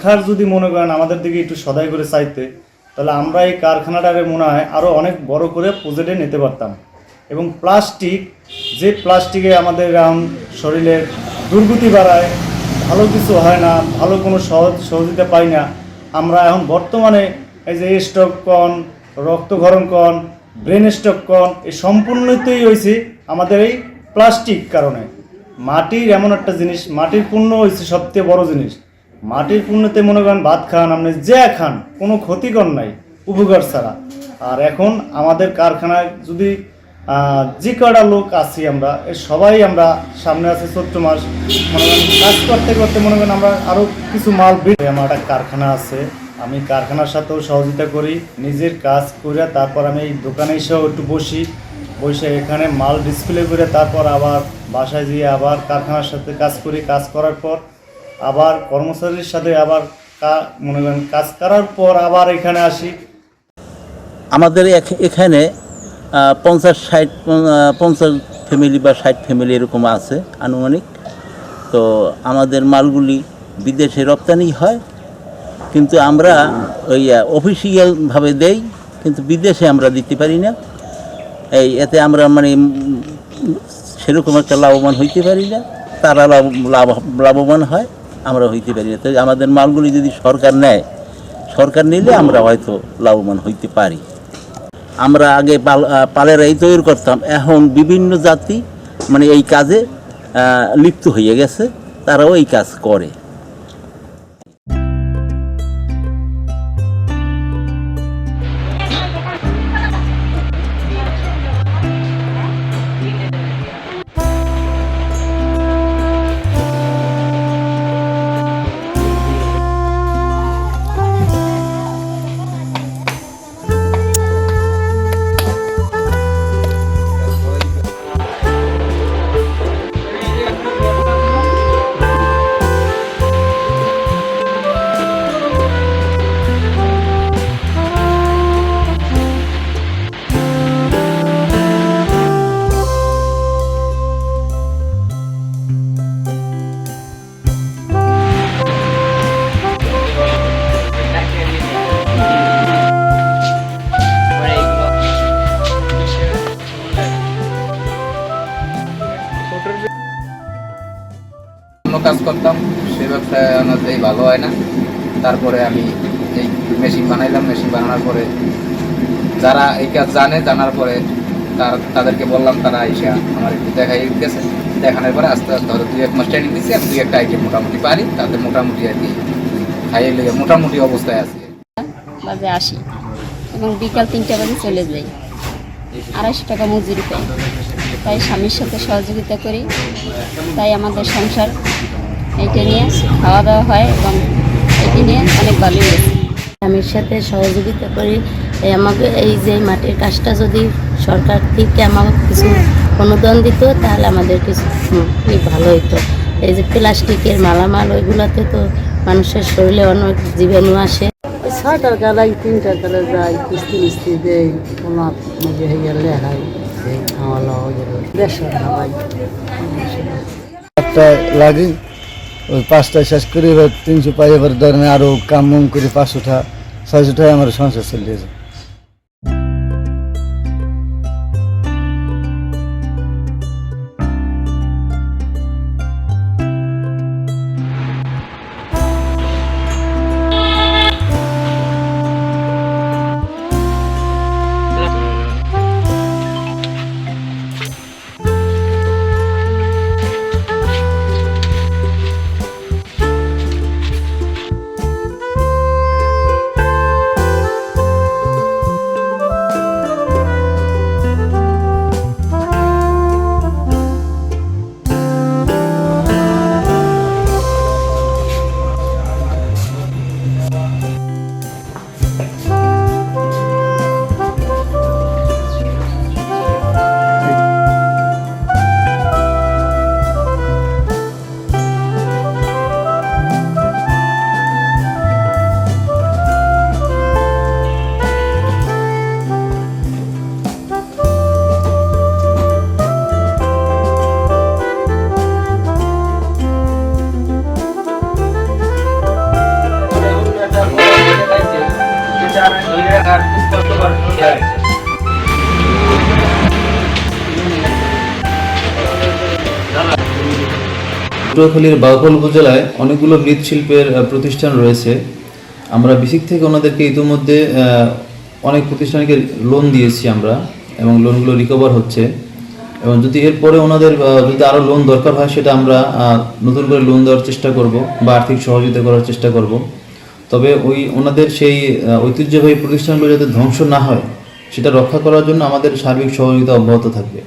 সরকার যদি মনে করেন আমাদের দিকে একটু সদাই করে চাইতে, তাহলে আমরা এই কারখানাটারে মনে হয় আরও অনেক বড় করে প্রজেক্টে নিতে পারতাম। এবং প্লাস্টিক, যে প্লাস্টিকে আমাদের শরীরের দুর্গতি বাড়ায়, ভালো কিছু হয় না, ভালো কোনো সহজ, সহযোগিতা পাই না, আমরা এখন বর্তমানে এই যে স্টক কন রক্তক্ষরণ কন, ব্রেন স্টক কন এই সম্পূর্ণতেই হয়েছে আমাদের এই প্লাস্টিক কারণে। মাটির এমন একটা জিনিস, মাটির পুণ্য হয়েছে সবচেয়ে বড় জিনিস। মাটির পুণ্যতে মনে করেন ভাত খান, আপনি যে খান, কোনো ক্ষতিকর নাই, উপকার ছাড়া। আর এখন আমাদের কারখানায় যদি যে কটা লোক আছি আমরা, এ সবাই আমরা সামনে আছে চৈত্র মাস, মনে করেন কাজ করতে করতে মনে করেন আমরা আরও কিছু মাল বিক্রি আমার একটা কারখানা আছে, আমি কারখানার সাথেও সহযোগিতা করি, নিজের কাজ করে তারপর আমি এই দোকানে এসেও একটু বসি, বসে এখানে মাল ডিসপ্লে করে তারপর আবার বাসায় গিয়ে আবার কারখানার সাথে কাজ করি। কাজ করার পর আবার কর্মচারীর সাথে আবার মনে করেন কাজ করার পর আবার এখানে আসি। আমাদের এখ- এখানে পঞ্চাশ ষাট পঞ্চাশ- ফ্যামিলি বা ষাট ফ্যামিলি এরকম আছে আনুমানিক। তো আমাদের মালগুলি বিদেশে রপ্তানি হয়, কিন্তু আমরা ওই অফিসিয়ালভাবে দেই, কিন্তু বিদেশে আমরা দিতে পারি না। এই, এতে আমরা মানে সেরকম একটা লাভবান হইতে পারি না। তারা লাভ- লাভবান হয়। আমরা হইতে পারি না। আমাদের মালগুলি যদি সরকার নেয়, সরকার নিলে আমরা হয়তো লাভবান হইতে পারি। আমরা আগে পালেরাই তৈরি করতাম। এখন বিভিন্ন জাতি মানে এই কাজে লিপ্ত হয়ে গেছে। তারাও এই কাজ করে। করতাম সেই ব্যবসায় আমাদের ভালো হয় না। তারপরে আমি এই মেশিন বানাইলাম মেশিন বানানোর পরে যারা এই কাজ জানে, জানার পরে তার, তাদেরকে বললাম, তারা এসে আমার একটু দেখাই গেছে দেখানোর পরে আস্তে আস্তে হয়তো দুই এক মাস ট্রেনিং দিচ্ছি আমি দুই একটা আইটেম মোটামুটি পারি। তাতে মোটামুটি আর কি খাইয়ে লেগে মোটামুটি অবস্থায় আছি। বাজে আসি এবং বিকাল তিনটা বাজে চলে যাই। আড়াইশো টাকা মজুরি পাই। তাই স্বামীর সাথে সহযোগিতা করি। তাই আমাদের সংসার এইটা নিয়ে খাওয়া দাওয়া হয় এবং এটি নিয়ে অনেক ভালোই স্বামীর সাথে সহযোগিতা করি এই আমাকে এই যে মাটির কাজটা যদি সরকার থেকে আমাকে কিছু অনুদান দিত তাহলে আমাদের কিছু ভালো হতো এই যে প্লাস্টিকের মালামাল ওইগুলোতে তো মানুষের শরীরে অনেক জীবাণু আসে। ছয়টার গালাই তিনটার গালে যাই কিস্তি মিস্তি দেই কোনো এই খাওয়া হয়ে খাওয়াই একটা লাগে ওই পাঁচটায় শেষ করে এবার তিনশো পাই এবার ধরেন আরও কাম করে, পাঁচশোটা, ছয়শোটায় আমার সংসার চলে যায় পটুয়াখালীর বাউফল উপজেলায় অনেকগুলো মৃৎশিল্পের প্রতিষ্ঠান রয়েছে। আমরা বিসিক থেকে ওনাদেরকে ইতিমধ্যে অনেক প্রতিষ্ঠানকে লোন দিয়েছি আমরা এবং লোনগুলো রিকভার হচ্ছে। এবং যদি এরপরে ওনাদের যদি আরও লোন দরকার হয়, সেটা আমরা নতুন করে লোন দেওয়ার চেষ্টা করব বা আর্থিক সহযোগিতা করার চেষ্টা করব। তবে ওই ওনাদের সেই ঐতিহ্যবাহী প্রতিষ্ঠানগুলো যাতে ধ্বংস না হয়, সেটা রক্ষা করার জন্য আমাদের সার্বিক সহযোগিতা অব্যাহত থাকবে।